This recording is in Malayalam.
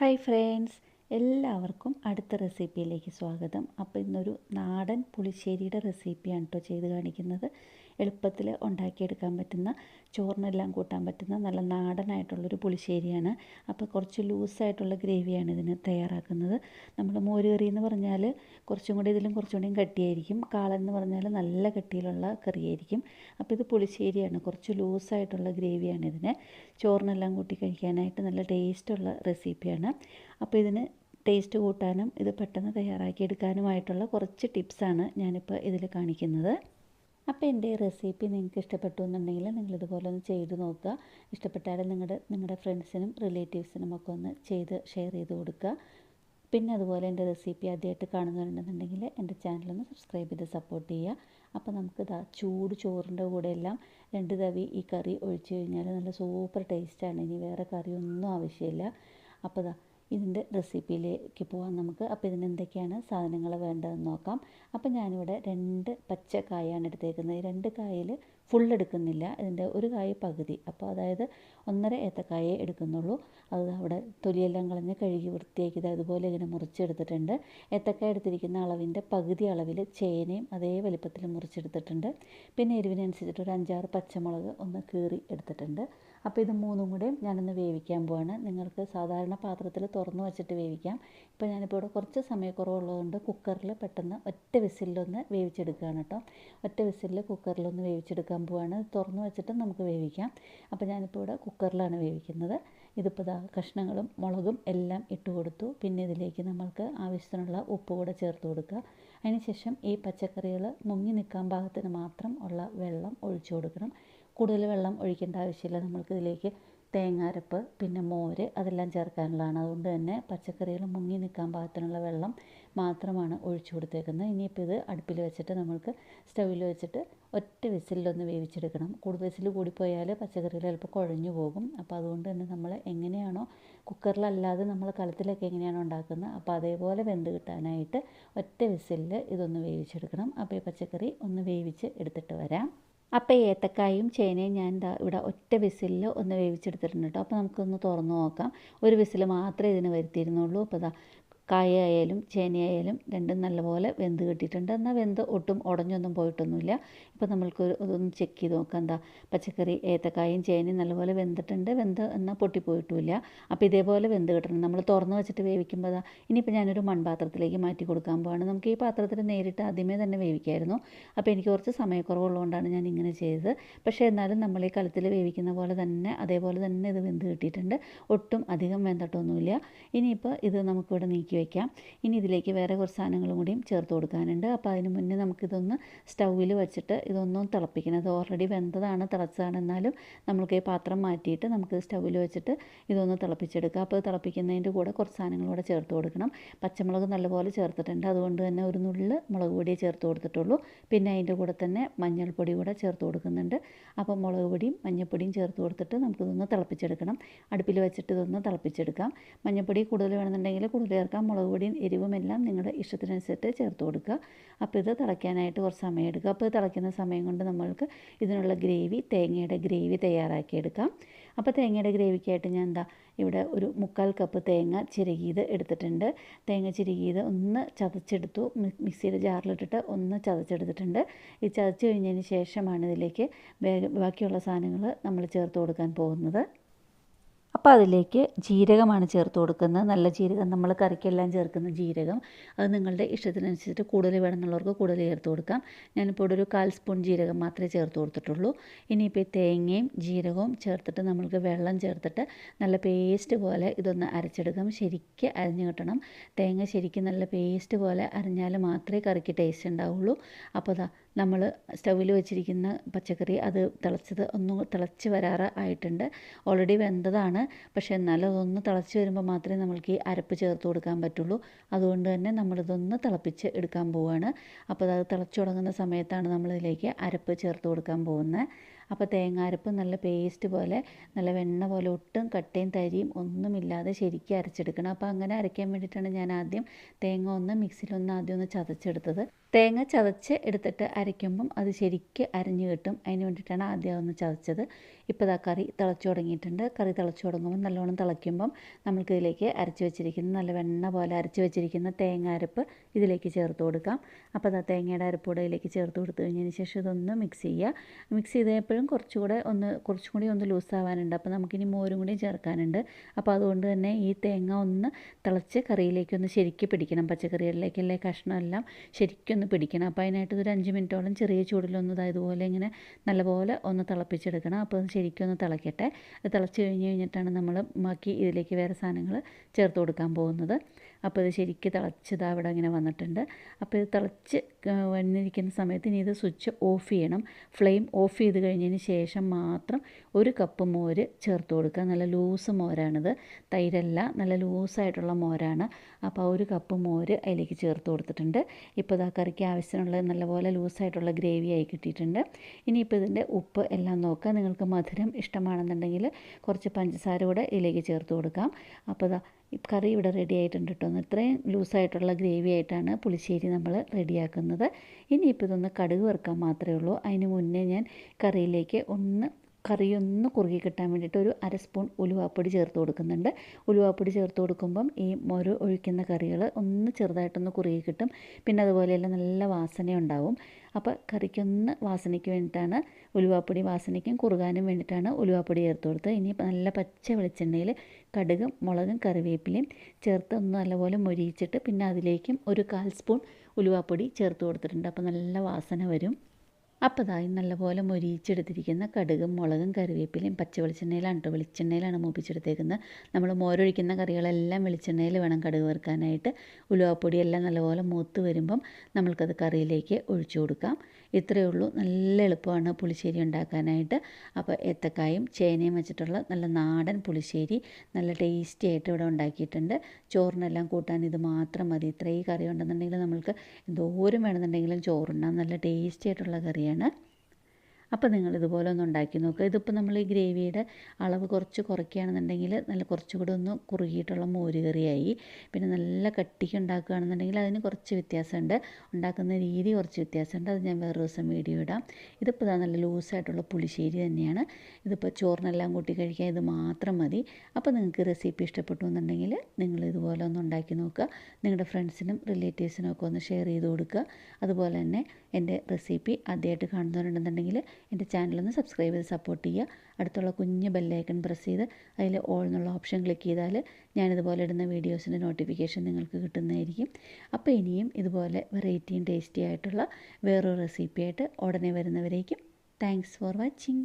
ഹായ് ഫ്രണ്ട്സ് എല്ലാവർക്കും അടുത്ത റെസിപ്പിയിലേക്ക് സ്വാഗതം. അപ്പോൾ ഇന്നൊരു നാടൻ പുളിശ്ശേരിയുടെ റെസിപ്പിയാണ് കേട്ടോ ചെയ്ത് കാണിക്കുന്നത്. എളുപ്പത്തിൽ ഉണ്ടാക്കിയെടുക്കാൻ പറ്റുന്ന ചോറിനെല്ലാം കൂട്ടാൻ പറ്റുന്ന നല്ല നാടനായിട്ടുള്ളൊരു പുളിശ്ശേരിയാണ്. അപ്പോൾ കുറച്ച് ലൂസായിട്ടുള്ള ഗ്രേവിയാണ് ഇതിന് തയ്യാറാക്കുന്നത്. നമ്മൾ മോര് കറി എന്ന് പറഞ്ഞാൽ കുറച്ചും കൂടി ഇതിലും കുറച്ചും കൂടിയും കട്ടിയായിരിക്കും. കാളൻ എന്ന് പറഞ്ഞാൽ നല്ല കട്ടിയിലുള്ള കറിയായിരിക്കും. അപ്പോൾ ഇത് പുളിശ്ശേരിയാണ്. കുറച്ച് ലൂസായിട്ടുള്ള ഗ്രേവിയാണ് ഇതിന്. ചോറിനെല്ലാം കൂട്ടി കഴിക്കാനായിട്ട് നല്ല ടേസ്റ്റുള്ള റെസിപ്പിയാണ്. അപ്പോൾ ഇതിന് ടേസ്റ്റ് കൂട്ടാനും ഇത് പെട്ടെന്ന് തയ്യാറാക്കിയെടുക്കാനുമായിട്ടുള്ള കുറച്ച് ടിപ്സാണ് ഞാനിപ്പോൾ ഇതിൽ കാണിക്കുന്നത്. അപ്പോൾ എന്റെ റെസിപ്പി നിങ്ങൾക്ക് ഇഷ്ടപ്പെട്ടു എന്നുണ്ടെങ്കിൽ നിങ്ങൾ ഇതുപോലെ ഒന്ന് ചെയ്ത് നോക്കുക. ഇഷ്ടപ്പെട്ടാൽ നിങ്ങളുടെ നിങ്ങളുടെ ഫ്രണ്ട്സിനും റിലേറ്റീവ്സിനും ഒക്കെ ഒന്ന് ചെയ്ത് ഷെയർ ചെയ്ത് കൊടുക്കുക. പിന്നെ അതുപോലെ എന്റെ റെസിപ്പി ആദ്യമായിട്ട് കാണുന്നുണ്ടെന്നുണ്ടെങ്കിൽ എന്റെ ചാനലൊന്ന് സബ്സ്ക്രൈബ് ചെയ്ത് സപ്പോർട്ട് ചെയ്യുക. അപ്പോൾ നമുക്ക് ഇതാ ചൂട് ചോറിന്റെ കൂടെ എല്ലാം രണ്ട് തവി ഈ കറി ഒഴിച്ച് കഴിഞ്ഞാൽ നല്ല സൂപ്പർ ടേസ്റ്റാണ്. ഇനി വേറെ കറിയൊന്നും ആവശ്യമില്ല. അപ്പോൾ ഇതാ ഇതിന്റെ റെസിപ്പിയിലേക്ക് പോകാം നമുക്ക്. അപ്പോൾ ഇതിന് എന്തൊക്കെയാണ് സാധനങ്ങൾ വേണ്ടതെന്ന് നോക്കാം. അപ്പോൾ ഞാനിവിടെ രണ്ട് പച്ചക്കായാണ് എടുത്തേക്കുന്നത്. രണ്ട് കായയിൽ ഫുൾ എടുക്കുന്നില്ല. ഇതിന്റെ ഒരു കായ പകുതി. അപ്പോൾ അതായത് ഒന്നര ഏത്തക്കായേ എടുക്കുന്നുള്ളൂ. അത് അവിടെ തൊലിയെല്ലാം കളഞ്ഞ് കഴുകി വൃത്തിയാക്കി ഇത് അതുപോലെ ഇങ്ങനെ മുറിച്ചെടുത്തിട്ടുണ്ട്. ഏത്തക്കായ എടുത്തിരിക്കുന്ന അളവിന്റെ പകുതി അളവിൽ ചേനയും അതേ വലിപ്പത്തിൽ മുറിച്ചെടുത്തിട്ടുണ്ട്. പിന്നെ എരിവിനനുസരിച്ചിട്ട് ഒരു അഞ്ചാറ് പച്ചമുളക് ഒന്ന് കീറി എടുത്തിട്ടുണ്ട്. അപ്പോൾ ഇത് മൂന്നും കൂടെ ഞാനൊന്ന് വേവിക്കാൻ പോവാണ്. നിങ്ങൾക്ക് സാധാരണ പാത്രത്തിൽ തുറന്ന് വെച്ചിട്ട് വേവിക്കാം. ഇപ്പോൾ ഞാനിപ്പോൾ ഇവിടെ കുറച്ച് സമയക്കുറവുള്ളതുകൊണ്ട് കുക്കറിൽ പെട്ടെന്ന് ഒറ്റ വിസിലൊന്ന് വേവിച്ചെടുക്കുകയാണ് കേട്ടോ. ഒറ്റ വിസിലിൽ കുക്കറിലൊന്ന് വേവിച്ചെടുക്കാൻ പോവാണ്. തുറന്ന് വെച്ചിട്ട് നമുക്ക് വേവിക്കാം. അപ്പോൾ ഞാനിപ്പോൾ ഇവിടെ കുക്കറിലാണ് വേവിക്കുന്നത്. ഇതിപ്പോൾ ഇതാ കഷ്ണങ്ങളും മുളകും എല്ലാം ഇട്ട് കൊടുത്തു. പിന്നെ ഇതിലേക്ക് നമ്മൾക്ക് ആവശ്യത്തിനുള്ള ഉപ്പ് കൂടെ ചേർത്ത് കൊടുക്കുക. അതിനുശേഷം ഈ പച്ചക്കറികൾ മുങ്ങി നിൽക്കാൻ പാകത്തിന് മാത്രം ഉള്ള വെള്ളം ഒഴിച്ചു കൊടുക്കണം. കൂടുതൽ വെള്ളം ഒഴിക്കേണ്ട ആവശ്യമില്ല. നമ്മൾക്കിതിലേക്ക് തേങ്ങാരപ്പ് പിന്നെ മോര് അതെല്ലാം ചേർക്കാനുള്ളതാണ്. അതുകൊണ്ട് തന്നെ പച്ചക്കറികൾ മുങ്ങി നിൽക്കാൻ പാകത്തിനുള്ള വെള്ളം മാത്രമാണ് ഒഴിച്ചു കൊടുത്തേക്കുന്നത്. ഇനിയിപ്പോൾ ഇത് അടുപ്പിൽ വെച്ചിട്ട് നമ്മൾക്ക് സ്റ്റൗവിൽ വെച്ചിട്ട് ഒറ്റ വിസിലൊന്ന് വേവിച്ചെടുക്കണം. കൂടുതൽ വിസിൽ കൂടിപ്പോയാൽ പച്ചക്കറികൾ ചിലപ്പോൾ കുഴഞ്ഞു പോകും. അപ്പോൾ അതുകൊണ്ട് തന്നെ നമ്മൾ എങ്ങനെയാണോ കുക്കറിലല്ലാതെ നമ്മൾ കലത്തിലൊക്കെ എങ്ങനെയാണോ ഉണ്ടാക്കുന്നത് അപ്പോൾ അതേപോലെ വെന്ത് കിട്ടാനായിട്ട് ഒറ്റ വിസിലിൽ ഇതൊന്ന് വേവിച്ചെടുക്കണം. അപ്പോൾ ഈ പച്ചക്കറി ഒന്ന് വേവിച്ച് എടുത്തിട്ട് വരാം. അപ്പോൾ ഏത്തക്കായും ചേനയും ഞാൻ എന്താ ഇവിടെ ഒറ്റ വിസിലിൽ ഒന്ന് വേവിച്ചെടുത്തിട്ടുണ്ട് കേട്ടോ. അപ്പോൾ നമുക്കൊന്ന് തുറന്ന് നോക്കാം. ഒരു വിസിൽ മാത്രമേ ഇതിന് വരുത്തിയിരുന്നുള്ളൂ. അപ്പോൾ ഇതാ കായയായാലും ചേനയായാലും രണ്ടും നല്ലപോലെ വെന്ത് കിട്ടിയിട്ടുണ്ട്. എന്നാൽ വെന്ത് ഒട്ടും ഉടഞ്ഞൊന്നും പോയിട്ടൊന്നുമില്ല. ഇപ്പോൾ നമ്മൾക്ക് ഇതൊന്ന് ചെക്ക് ചെയ്ത് നോക്കാം. എന്താ പച്ചക്കറി ഏത്തക്കായും ചേനയും നല്ലപോലെ വെന്തിട്ടുണ്ട്. വെന്ത് എന്നാൽ പൊട്ടിപ്പോയിട്ടുമില്ല. അപ്പോൾ ഇതേപോലെ വെന്ത് കിട്ടണം. നമ്മൾ തുറന്ന് വെച്ചിട്ട് വേവിക്കുമ്പോൾ ഇനിയിപ്പോൾ ഞാനൊരു മൺപാത്രത്തിലേക്ക് മാറ്റി കൊടുക്കാൻ പോവാണ്. നമുക്ക് ഈ പാത്രത്തിൽ നേരിട്ട് ആദ്യമേ തന്നെ വേവിക്കായിരുന്നു. അപ്പോൾ എനിക്ക് കുറച്ച് സമയക്കുറവുള്ളതുകൊണ്ടാണ് ഞാൻ ഇങ്ങനെ ചെയ്തത്. പക്ഷേ എന്നാലും നമ്മൾ ഈ കലത്തിൽ വേവിക്കുന്ന പോലെ തന്നെ അതേപോലെ തന്നെ ഇത് വെന്ത് കിട്ടിയിട്ടുണ്ട്. ഒട്ടും അധികം വെന്തട്ടൊന്നുമില്ല. ഇനിയിപ്പോൾ ഇത് നമുക്കിവിടെ നീക്കി വയ്ക്കാം ഇനി ഇതിലേക്ക് വേറെ കുറച്ച് സാധനങ്ങളും കൂടിയും ചേർത്ത് കൊടുക്കാനുണ്ട്. അപ്പോൾ അതിന് മുന്നേ നമുക്കിതൊന്ന് സ്റ്റൗവിൽ വെച്ചിട്ട് ഇതൊന്നും തിളപ്പിക്കണം. അത് ഓൾറെഡി വെന്തതാണ് തിളച്ചതാണ്. എന്നാലും നമുക്ക് ഈ പാത്രം മാറ്റിയിട്ട് നമുക്ക് സ്റ്റൗവിൽ വെച്ചിട്ട് ഇതൊന്ന് തിളപ്പിച്ചെടുക്കാം. അപ്പോൾ തിളപ്പിക്കുന്നതിന്റെ കൂടെ കുറച്ച് സാധനങ്ങൾ കൂടെ ചേർത്ത് കൊടുക്കണം. പച്ചമുളക് നല്ലപോലെ ചേർത്തിട്ടുണ്ട്. അതുകൊണ്ട് തന്നെ ഒരു നുള്ളിൽ മുളക് പൊടിയേ ചേർത്ത് കൊടുത്തിട്ടുള്ളൂ. പിന്നെ അതിന്റെ കൂടെ തന്നെ മഞ്ഞൾപ്പൊടി കൂടെ ചേർത്ത് കൊടുക്കുന്നുണ്ട്. അപ്പോൾ മുളക് പൊടിയും മഞ്ഞൾപ്പൊടിയും ചേർത്ത് കൊടുത്തിട്ട് നമുക്കിതൊന്ന് തിളപ്പിച്ചെടുക്കണം. അടുപ്പിൽ വെച്ചിട്ട് ഇതൊന്ന് തിളപ്പിച്ചെടുക്കാം. മഞ്ഞൾപ്പൊടി കൂടുതൽ വേണമെന്നുണ്ടെങ്കിൽ കൂടുതൽ ചേർക്കാം. മുളക് പൊടിയും എരിവും എല്ലാം നിങ്ങളുടെ ഇഷ്ടത്തിനനുസരിച്ച് ചേർത്ത് കൊടുക്കുക. അപ്പോൾ ഇത് തിളയ്ക്കാനായിട്ട് കുറച്ച് സമയം എടുക്കുക. അപ്പോൾ തിളയ്ക്കുന്ന സമയം കൊണ്ട് നമ്മൾക്ക് ഇതിനുള്ള ഗ്രേവി തേങ്ങയുടെ ഗ്രേവി തയ്യാറാക്കിയെടുക്കാം അപ്പോൾ തേങ്ങയുടെ ഗ്രേവിക്കായിട്ട് ഞാൻ എന്താ ഇവിടെ ഒരു മുക്കാൽ കപ്പ് തേങ്ങ ചിരകിയത് എടുത്തിട്ടുണ്ട്. തേങ്ങ ചിരകിയത് ഒന്ന് ചതച്ചെടുത്തു. മിക്സിയുടെ ജാറിലിട്ടിട്ട് ഒന്ന് ചതച്ചെടുത്തിട്ടുണ്ട്. ഈ ചതച്ച് കഴിഞ്ഞതിന് ശേഷമാണ് ഇതിലേക്ക് ബാക്കിയുള്ള സാധനങ്ങൾ നമ്മൾ ചേർത്ത് കൊടുക്കാൻ പോകുന്നത്. അപ്പോൾ അതിലേക്ക് ജീരകമാണ് ചേർത്ത് കൊടുക്കുന്നത്. നല്ല ജീരകം നമ്മൾ കറിക്കെല്ലാം ചേർക്കുന്ന ജീരകം. അത് നിങ്ങളുടെ ഇഷ്ടത്തിനനുസരിച്ച് കൂടുതൽ വേണമെന്നുള്ളവർക്ക് കൂടുതൽ ചേർത്ത് കൊടുക്കാം. ഞാനിപ്പോൾ ഇവിടെ ഒരു കാൽ സ്പൂൺ ജീരകം മാത്രമേ ചേർത്ത് കൊടുത്തിട്ടുള്ളൂ. ഇനിയിപ്പോൾ തേങ്ങയും ജീരകവും ചേർത്തിട്ട് നമ്മൾക്ക് വെള്ളം ചേർത്തിട്ട് നല്ല പേസ്റ്റ് പോലെ ഇതൊന്ന് അരച്ചെടുക്കാം. ശരിക്ക് അരിഞ്ഞു കിട്ടണം. തേങ്ങ ശരിക്കും നല്ല പേസ്റ്റ് പോലെ അരിഞ്ഞാൽ മാത്രമേ കറിക്ക് ടേസ്റ്റ് ഉണ്ടാവുള്ളൂ. അപ്പോൾ അതാ നമ്മൾ സ്റ്റൗവിൽ വെച്ചിരിക്കുന്ന പച്ചക്കറി അത് തിളച്ചത് ഒന്ന് തിളച്ച് വരാറ് ആയിട്ടുണ്ട്. ഓൾറെഡി വെന്തതാണ്. പക്ഷേ എന്നാലും അതൊന്ന് തിളച്ച് വരുമ്പോൾ മാത്രമേ നമ്മൾക്ക് ഈ അരപ്പ് ചേർത്ത് കൊടുക്കാൻ പറ്റുള്ളൂ. അതുകൊണ്ട് തന്നെ നമ്മളിതൊന്ന് തിളപ്പിച്ച് എടുക്കാൻ പോവുകയാണ് അപ്പോൾ അത് തിളച്ച് തുടങ്ങുന്ന സമയത്താണ് നമ്മളിതിലേക്ക് അരപ്പ് ചേർത്ത് കൊടുക്കാൻ പോകുന്നത്. അപ്പോൾ തേങ്ങാരപ്പ് നല്ല പേസ്റ്റ് പോലെ നല്ല വെണ്ണ പോലെ ഒട്ടും കട്ടയും തരിയും ഒന്നുമില്ലാതെ ശരിക്കും അരച്ചെടുക്കണം. അപ്പോൾ അങ്ങനെ അരയ്ക്കാൻ വേണ്ടിയിട്ടാണ് ഞാൻ ആദ്യം തേങ്ങ ഒന്ന് മിക്സിയിലൊന്ന് ആദ്യം ഒന്ന് ചതച്ചെടുത്തത്. തേങ്ങ ചതച്ച് എടുത്തിട്ട് അരയ്ക്കുമ്പം അത് ശരിക്ക് അരഞ്ഞു കിട്ടും. അതിന് വേണ്ടിയിട്ടാണ് ആദ്യം ഒന്ന് ചതച്ചത്. ഇപ്പോൾ ഇതാ കറി തിളച്ചു തുടങ്ങിയിട്ടുണ്ട്. കറി തിളച്ചു തുടങ്ങുമ്പോൾ നല്ലോണം തിളയ്ക്കുമ്പം നമ്മൾക്ക് ഇതിലേക്ക് അരച്ച് വെച്ചിരിക്കുന്ന നല്ല വെണ്ണ പോലെ അരച്ച് വെച്ചിരിക്കുന്ന തേങ്ങ അരപ്പ് ഇതിലേക്ക് ചേർത്ത് കൊടുക്കാം. അപ്പോൾ അതാ തേങ്ങയുടെ അരപ്പൂടെ ഇതിലേക്ക് ചേർത്ത് കൊടുത്തു കഴിഞ്ഞതിന് ശേഷം ഇതൊന്ന് മിക്സ് ചെയ്യുക. മിക്സ് ചെയ്തപ്പോഴും കുറച്ചുകൂടെ ഒന്ന് കുറച്ചും കൂടി ഒന്ന് ലൂസ് ആവാനുണ്ട് അപ്പോൾ നമുക്കിനി മോരും കൂടി ചേർക്കാനുണ്ട്. അപ്പോൾ അതുകൊണ്ട് തന്നെ ഈ തേങ്ങ ഒന്ന് തിളച്ച് കറിയിലേക്ക് ഒന്ന് ശരിക്ക് പിടിക്കണം. പച്ചക്കറികളിലേക്കുള്ള കഷ്ണമെല്ലാം ശരിക്കും ഒന്ന് പിടിക്കണം. അപ്പോൾ അതിനായിട്ട് ഒരു അഞ്ച് മിനിറ്റോളം ചെറിയ ചൂടിലൊന്ന് ഇതാ ഇതുപോലെ ഇങ്ങനെ നല്ലപോലെ ഒന്ന് തിളപ്പിച്ചെടുക്കണം. അപ്പോൾ അത് ശരിക്കും ഒന്ന് തിളയ്ക്കട്ടെ അത് തിളച്ച് കഴിഞ്ഞ് കഴിഞ്ഞിട്ടാണ് നമ്മൾ ബാക്കി ഇതിലേക്ക് വേറെ സാധനങ്ങൾ ചേർത്ത് കൊടുക്കാൻ പോകുന്നത്. അപ്പോൾ ഇത് ശരിക്ക് തിളച്ചത് അവിടെ അങ്ങനെ വന്നിട്ടുണ്ട്. അപ്പോൾ ഇത് തിളച്ച് വന്നിരിക്കുന്ന സമയത്ത് ഇനി ഇത് സ്വിച്ച് ഓഫ് ചെയ്യണം. ഫ്ലെയിം ഓഫ് ചെയ്ത് കഴിഞ്ഞതിന് ശേഷം മാത്രം ഒരു കപ്പ് മോര് ചേർത്ത് കൊടുക്കുക. നല്ല ലൂസ് മോരാണിത്. തൈരല്ല നല്ല ലൂസായിട്ടുള്ള മോരാണ്. അപ്പോൾ ഒരു കപ്പ് മോര് അതിലേക്ക് ചേർത്ത് കൊടുത്തിട്ടുണ്ട്. ഇപ്പോൾ ഇതാ കറിക്ക് ആവശ്യത്തിനുള്ള നല്ലപോലെ ലൂസായിട്ടുള്ള ഗ്രേവി ആയി കിട്ടിയിട്ടുണ്ട്. ഇനിയിപ്പോൾ ഇതിന്റെ ഉപ്പ് എല്ലാം നോക്കുക. നിങ്ങൾക്ക് മധുരം ഇഷ്ടമാണെന്നുണ്ടെങ്കിൽ കുറച്ച് പഞ്ചസാര കൂടെ ഇതിലേക്ക് ചേർത്ത് കൊടുക്കാം. അപ്പോൾ കറി ഇവിടെ റെഡി ആയിട്ടുണ്ട് കേട്ടോ ഇത്രയും ലൂസായിട്ടുള്ള ഗ്രേവി ആയിട്ടാണ് പുളിശ്ശേരി നമ്മൾ റെഡിയാക്കുന്നത് ഇനിയിപ്പോൾ ഇതൊന്ന് കടുക് വറുക്കാൻ മാത്രമേ ഉള്ളൂ. അതിന് മുന്നേ ഞാൻ കറിയിലേക്ക് ഒന്ന് കറി ഒന്ന് കുറുകി കിട്ടാൻ വേണ്ടിയിട്ട് ഒരു അര സ്പൂൺ ഉലുവാപ്പൊടി ചേർത്ത് കൊടുക്കുന്നുണ്ട്. ഉലുവാപ്പൊടി ചേർത്ത് കൊടുക്കുമ്പം ഈ മൊര ഒഴിക്കുന്ന കറികൾ ഒന്ന് ചെറുതായിട്ടൊന്ന് കുറുകി കിട്ടും. പിന്നെ അതുപോലെയല്ല നല്ല വാസന ഉണ്ടാവും. അപ്പോൾ കറിക്കൊന്ന് വാസനയ്ക്ക് വേണ്ടിയിട്ടാണ് ഉലുവാപ്പൊടി വാസനയ്ക്കും കുറുകാനും വേണ്ടിയിട്ടാണ് ഉലുവാപ്പൊടി ചേർത്ത് കൊടുത്തത്. ഇനി നല്ല പച്ച വെളിച്ചെണ്ണയിൽ കടുകും മുളകും കറിവേപ്പിലയും ചേർത്ത് ഒന്ന് നല്ലപോലെ മൊരിയിച്ചിട്ട് പിന്നെ അതിലേക്കും ഒരു കാൽ സ്പൂൺ ഉലുവാപ്പൊടി ചേർത്ത് കൊടുത്തിട്ടുണ്ട്. അപ്പോൾ നല്ല വാസന വരും. അപ്പോൾ ഇതായി നല്ലപോലെ മൊരിയിച്ചെടുത്തിരിക്കുന്ന കടുകും മുളകും കറിവേപ്പിലയും പച്ച വെളിച്ചെണ്ണയിലാണ് കേട്ടോ വെളിച്ചെണ്ണയിലാണ് മൂപ്പിച്ചെടുത്തേക്കുന്നത്. നമ്മൾ മോരൊഴിക്കുന്ന കറികളെല്ലാം വെളിച്ചെണ്ണയിൽ വേണം കടുക് വറുക്കാനായിട്ട്. ഉലുവാപ്പൊടിയെല്ലാം നല്ലപോലെ മൂത്ത് വരുമ്പം നമ്മൾക്കത് കറിയിലേക്ക് ഒഴിച്ചു കൊടുക്കാം. ഇത്രയേ ഉള്ളൂ. നല്ല എളുപ്പമാണ് പുളിശ്ശേരി ഉണ്ടാക്കാനായിട്ട്. അപ്പോൾ ഏത്തക്കായും ചേനയും വെച്ചിട്ടുള്ള നല്ല നാടൻ പുളിശ്ശേരി നല്ല ടേസ്റ്റി ആയിട്ട് ഇവിടെ ഉണ്ടാക്കിയിട്ടുണ്ട്. ചോറിനെല്ലാം കൂട്ടാൻ ഇത് മാത്രം മതി. ഇത്രയും കറി ഉണ്ടെന്നുണ്ടെങ്കിൽ നമ്മൾക്ക് എന്തോരം വേണമെന്നുണ്ടെങ്കിലും ചോറുണ്ടാകും നല്ല ടേസ്റ്റി ആയിട്ടുള്ള കറിയാണ്. மாதிரியான അപ്പോൾ നിങ്ങൾ ഇതുപോലെ ഒന്ന് ഉണ്ടാക്കി നോക്കുക ഇതിപ്പോൾ നമ്മൾ ഈ ഗ്രേവിയുടെ അളവ് കുറച്ച് കുറയ്ക്കുകയാണെന്നുണ്ടെങ്കിൽ നല്ല കുറച്ചുകൂടെ ഒന്ന് കുറുകിയിട്ടുള്ള മോര് കറിയായി പിന്നെ നല്ല കട്ടിക്ക് ഉണ്ടാക്കുകയാണെന്നുണ്ടെങ്കിൽ അതിന് കുറച്ച് വ്യത്യാസമുണ്ട്. ഉണ്ടാക്കുന്ന രീതി കുറച്ച് വ്യത്യാസമുണ്ട്. അത് ഞാൻ വേറെ ദിവസം വീഡിയോ ഇടാം. ഇതിപ്പോൾ ഇതാ നല്ല ലൂസായിട്ടുള്ള പുളിശ്ശേരി തന്നെയാണ്. ഇതിപ്പോൾ ചോറിനെല്ലാം കൂട്ടി കഴിക്കാൻ ഇത് മാത്രം മതി. അപ്പോൾ നിങ്ങൾക്ക് റെസിപ്പി ഇഷ്ടപ്പെട്ടു എന്നുണ്ടെങ്കിൽ നിങ്ങൾ ഇതുപോലെ ഒന്ന് ഉണ്ടാക്കി നോക്കുക. നിങ്ങളുടെ ഫ്രണ്ട്സിനും റിലേറ്റീവ്സിനും ഒക്കെ ഒന്ന് ഷെയർ ചെയ്ത് കൊടുക്കുക. അതുപോലെ തന്നെ എന്റെ റെസിപ്പി ആദ്യമായിട്ട് കാണുന്നവരുണ്ടെന്നുണ്ടെങ്കിൽ എന്റെ ചാനലൊന്ന് സബ്സ്ക്രൈബ് ചെയ്ത് സപ്പോർട്ട് ചെയ്യുക. അടുത്തുള്ള കുഞ്ഞ് ബെല്ലൈക്കൺ പ്രസ് ചെയ്ത് അതിൽ ഓൾ എന്നുള്ള ഓപ്ഷൻ ക്ലിക്ക് ചെയ്താൽ ഞാനിതുപോലെ ഇടുന്ന വീഡിയോസിന്റെ നോട്ടിഫിക്കേഷൻ നിങ്ങൾക്ക് കിട്ടുന്നതായിരിക്കും. അപ്പോൾ ഇനിയും ഇതുപോലെ വെറൈറ്റിയും ടേസ്റ്റി ആയിട്ടുള്ള വേറൊരു റെസിപ്പി ആയിട്ട് ഉടനെ വരുന്നവരേക്കും. Thanks for watching